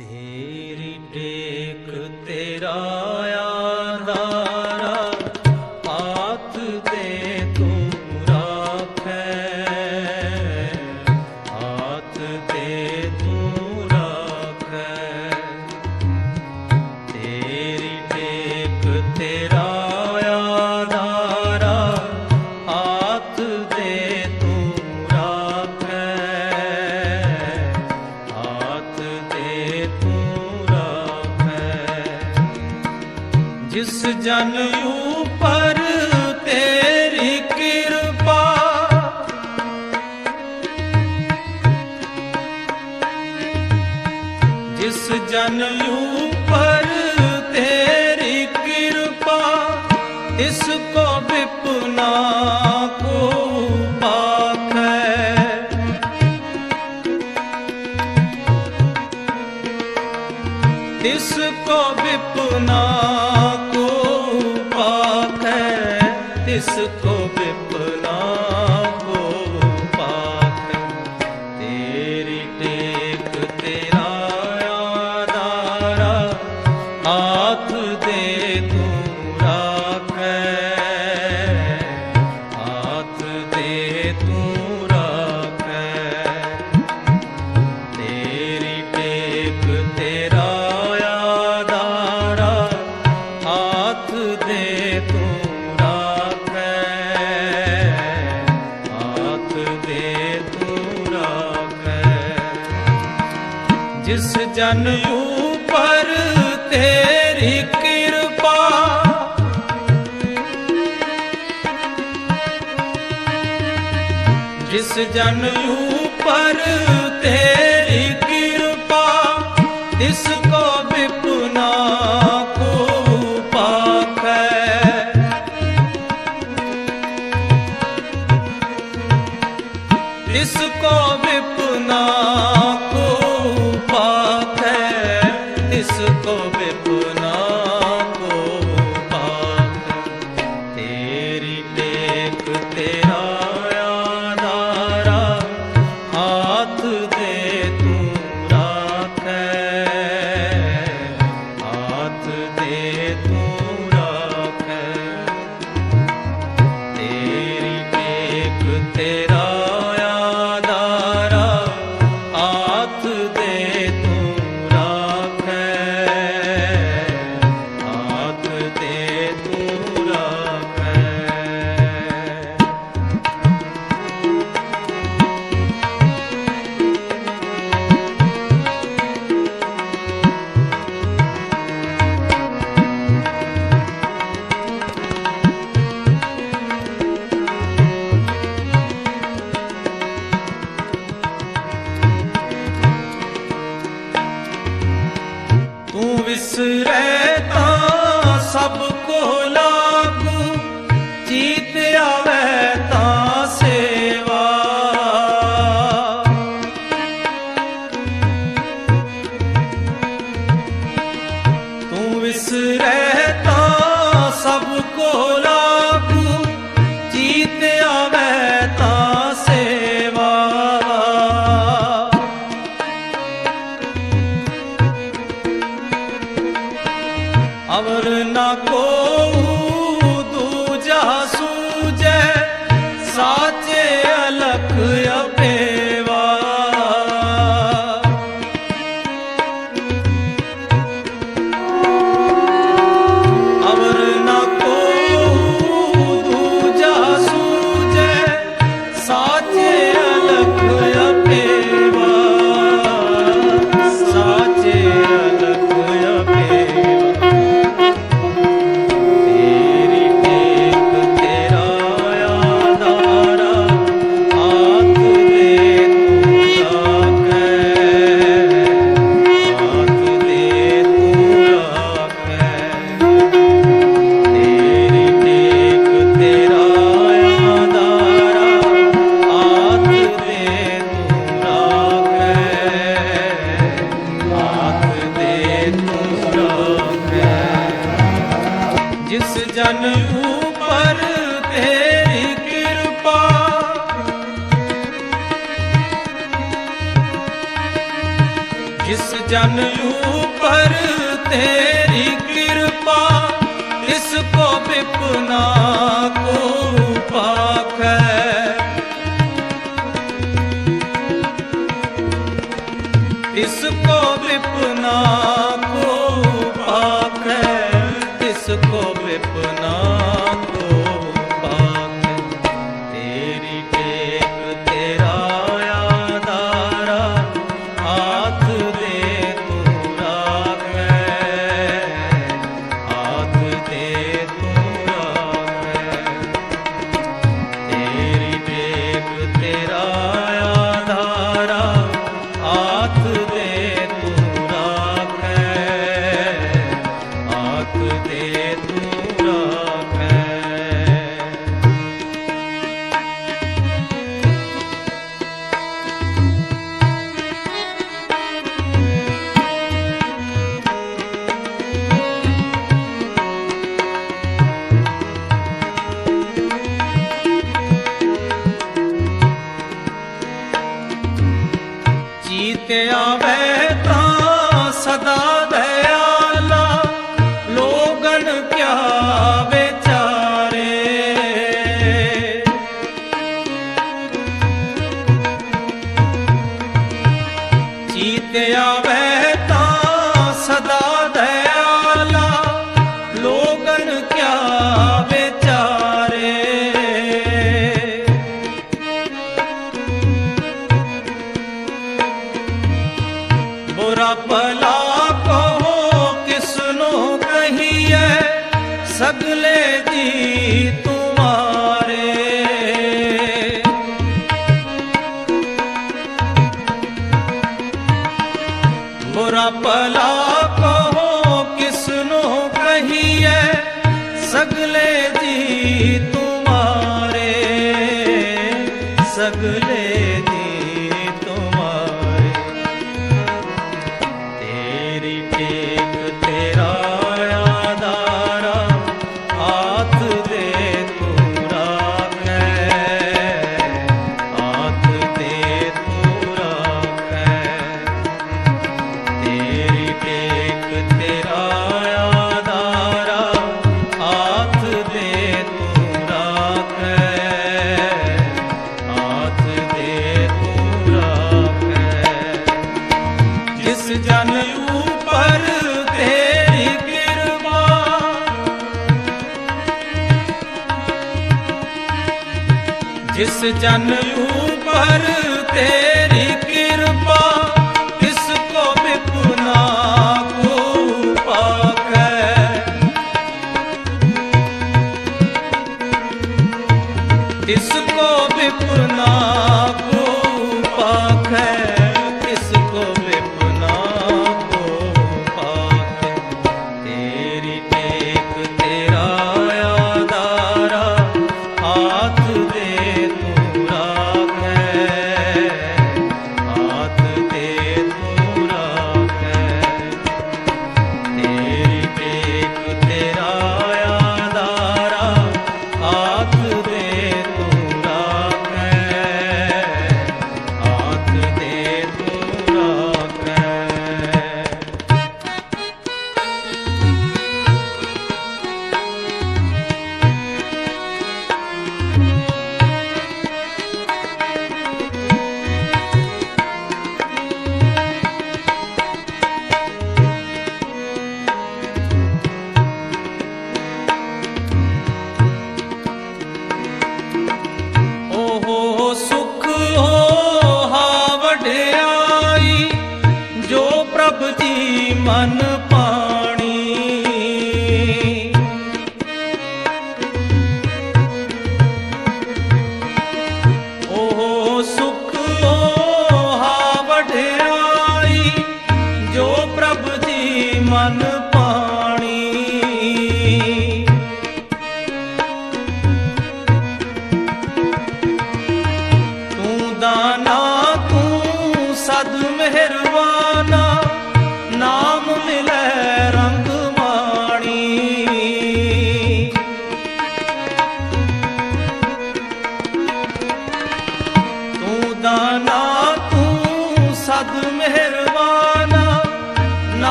तेरी टेर ਜਨ ਉਪਰ ਤੇਰੀ ਕਿਰਪਾ। ਜਿਸ ਜਨ ਉਪਰ ਤੇਰੀ ਕਿਰਪਾ ਇਸ desse ਜਨ ਉਪਰ ਤੇਰੀ ਕਿਰਪਾ। ਜਿਸ ਜਨ ਉਪਰ ਤੇਰੀ ਕਿਰਪਾ, ਤਿਸ ਕੋ ਵਿਪਨਾ ਕੋ ਪਾਖੈ ਤਿਸ ਕੋ ਵਿਪਨਾ ਜਿਸ ਜਨ ਉਪਰ ਤੇਰੀ ਕਿਰਪਾ। ਜਿਸ ਜਨ ਉਪਰ ਤੇਰੀ ਕਿਰਪਾ, ਇਸ ਕੋ ਬਿਪਨਾ ਕੋ ਪਾਖੈ ਇਸ ਕੋ ਵਿਪਨਾ पला ਜਿਸ ਜਨ ਉਪਰ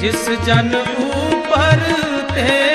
ਜਿਸ ਜਨ ਉਪਰ ਤੇ